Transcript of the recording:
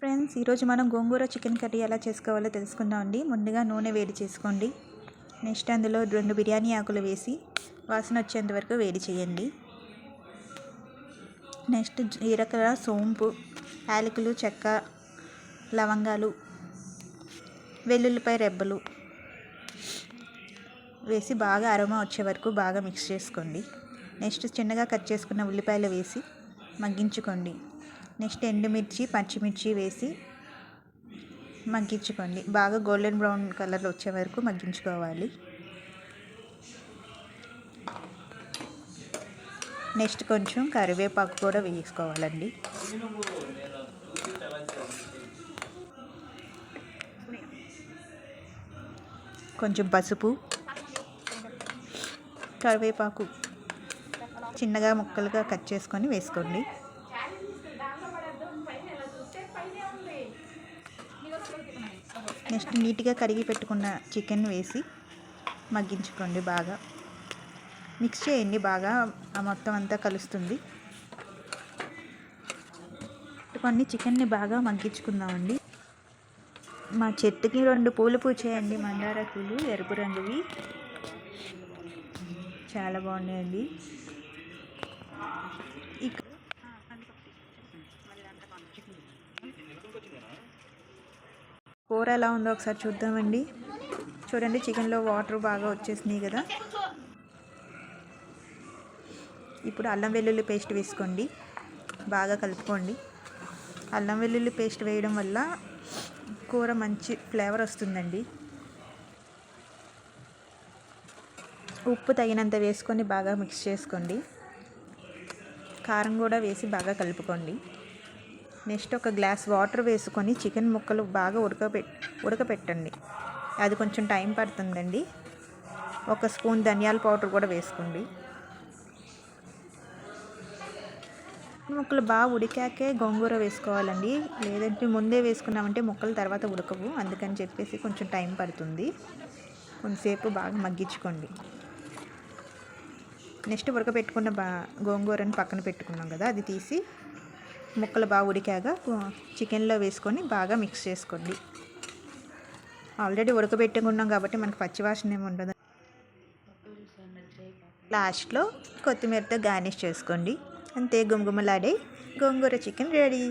Friends ఈరోజు మనం గోంగూర chicken curry ఎలా చేసుకోవాలో తెలుసుకుందామండి ముందుగా నూనె వేడి చేసుకోండి. నెక్స్ట్ అందులో రెండు బిర్యానీ ఆకులు వేసి వాసన వచ్చేంత వరకు వేడి చేయండి. నెక్స్ట్ జీలకర్ర సోంపు యాలకులు చెక్క లవంగాలు వెల్లుల్లిపాయ రెబ్బలు వేసి బాగా అరోమా వచ్చే వరకు బాగా మిక్స్ చేసుకోండి. నెక్స్ట్ చిన్నగా కట్ చేసుకున్న ఉల్లిపాయలు వేసి మగ్గించుకోండి. నెక్స్ట్ ఎండుమిర్చి పచ్చిమిర్చి వేసి మగ్గించుకోండి. బాగా గోల్డెన్ బ్రౌన్ కలర్ వచ్చే వరకు మగ్గించుకోవాలి. నెక్స్ట్ కొంచెం కరివేపాకు కూడా వేసుకోవాలండి. కొంచెం పసుపు కరివేపాకు చిన్నగా ముక్కలుగా కట్ చేసుకొని వేసుకోండి. నెక్స్ట్ నీట్గా కరిగి పెట్టుకున్న చికెన్ వేసి మగ్గించుకోండి బాగా. మిక్స్ చేయండి బాగా ఆ మొత్తం అంతా కలుస్తుంది. కొన్ని చికెన్ని బాగా మగ్గించుకుందామండి. మా చెట్టుకి రెండు పూలు పూచేయండి మందార పూలు ఎరుపు రంగువి. చాలా బాగున్నాయండి. కూర ఎలా ఉందో ఒకసారి చూద్దామండి. చూడండి చికెన్లో వాటర్ బాగా వచ్చేసినాయి కదా. ఇప్పుడు అల్లం వెల్లుల్లి పేస్ట్ వేసుకోండి. బాగా కలుపుకోండి. అల్లం వెల్లుల్లి పేస్ట్ వేయడం వల్ల కూర మంచి ఫ్లేవర్ వస్తుందండి. ఉప్పు తగినంత వేసుకొని బాగా మిక్స్ చేసుకోండి. కారం కూడా వేసి బాగా కలుపుకోండి. నెక్స్ట్ ఒక గ్లాస్ వాటర్ వేసుకొని చికెన్ ముక్కలు బాగా ఉడకబె ఉడకపెట్టండి. అది కొంచెం టైం పడుతుందండి. ఒక స్పూన్ ధనియాల పౌడర్ కూడా వేసుకోండి. ముక్కలు బాగా ఉడికాకే గోంగూర వేసుకోవాలండి. లేదంటే ముందే వేసుకున్నామంటే ముక్కలు తర్వాత ఉడకవు. అందుకని చెప్పేసి కొంచెం టైం పడుతుంది. కొంతసేపు బాగా మగ్గించుకోండి. నెక్స్ట్ ఉడకబెట్టుకున్న బా గోంగూరని పక్కన పెట్టుకున్నాం కదా అది తీసి ముక్కలు బాగా ఉడికాక చికెన్లో వేసుకొని బాగా మిక్స్ చేసుకోండి. ఆల్రెడీ ఉడకబెట్టుకున్నాం కాబట్టి మనకు పచ్చివాసన ఏమి ఉండదు. లాస్ట్లో కొత్తిమీరతో గార్నిష్ చేసుకోండి. అంతే గుమగుమలాడే గోంగూర చికెన్ రెడీ